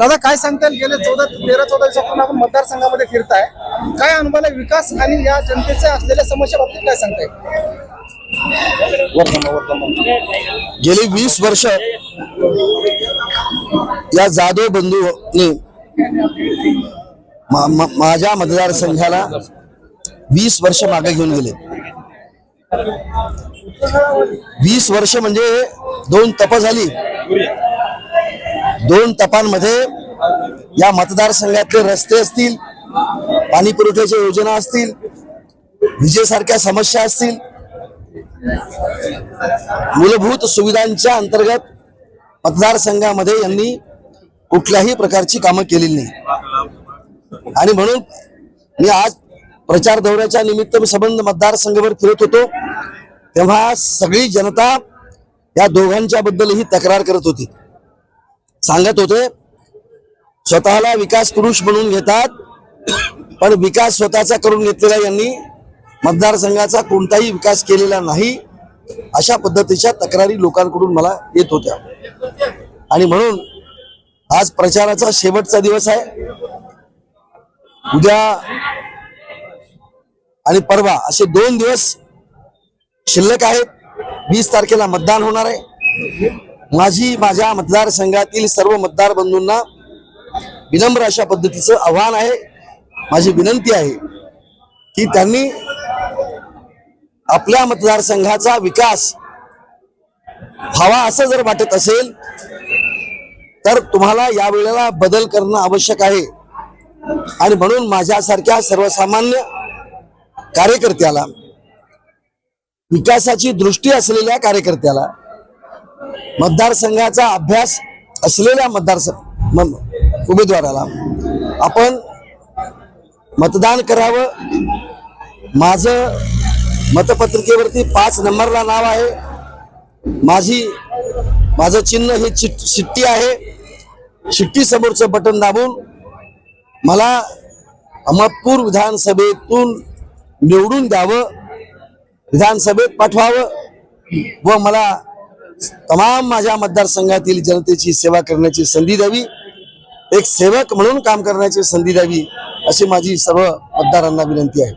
दादा काय सांगताल गेले चौदा तेरा चौदा दिवसापासून आपण मतदारसंघामध्ये फिरताय. काय अनुभव विकास आणि या जनतेच्या असलेल्या समस्या बाबतीत काय सांगताय गेली वीस वर्ष या जाधव बंधूने माझ्या मतदारसंघाला वीस वर्ष मागे घेऊन गेले. वीस वर्ष म्हणजे दोन तप झाली. दोन तपांमध्ये या मतदारसंघातले रस्ते असतील पाणी पुरवठ्याच्या योजना असतील विजेसारख्या समस्या असतील मूलभूत सुविधांच्या अंतर्गत मतदारसंघामध्ये यांनी कुठल्याही प्रकारची कामं केलेली नाही. आणि म्हणून मी आज प्रचार दौऱ्याच्या निमित्त संबंध मतदारसंघावर फिरत होतो तेव्हा सगळी जनता या दोघांच्या बद्दलही तक्रार करत होती. सांगत होते स्वतःला विकास पुरुष म्हणून घेतात पण विकास स्वतःचा करून घेतलेला यांनी मतदारसंघाचा कोणताही विकास केलेला नाही अशा पद्धतीच्या तक्रारी लोकांकडून मला येत होत्या. आणि म्हणून आज प्रचाराचा शेवटचा दिवस आहे. उद्या आणि परवा असे दोन दिवस शिल्लक आहेत. वीस तारखेला मतदान होणार आहे. माझी माझ्या मतदारसंघातील सर्व मतदार बंधूंना विनम्र अशा पद्धतीचं आव्हान आहे. माझी विनंती आहे की त्यांनी आपल्या मतदारसंघाचा विकास व्हावा असं जर वाटत असेल तर तुम्हाला या वेळेला बदल करणं आवश्यक आहे. आणि म्हणून माझ्यासारख्या सर्वसामान्य कार्यकर्त्याला विकासाची दृष्टी असलेल्या कार्यकर्त्याला मतदारसंघाचा अभ्यास असलेल्या मतदारसंघ उमेदवाराला. आपण मतदान करावं. माझं मतपत्रिकेवरती पाच नंबरला नाव आहे. माझी माझं चिन्ह हे चिट शिट्टी आहे. शिट्टी समोरचं बटन दाबून मला अहमदपूर विधानसभेतून निवडून द्यावं. विधानसभेत पाठवावं व मला तमाम माझ्या मतदारसंघातील जनतेची सेवा करण्याची संधी द्यावी एक सेवक म्हणून काम करण्याची संधी द्यावी अशी माझी सर्व मतदारांना विनंती आहे.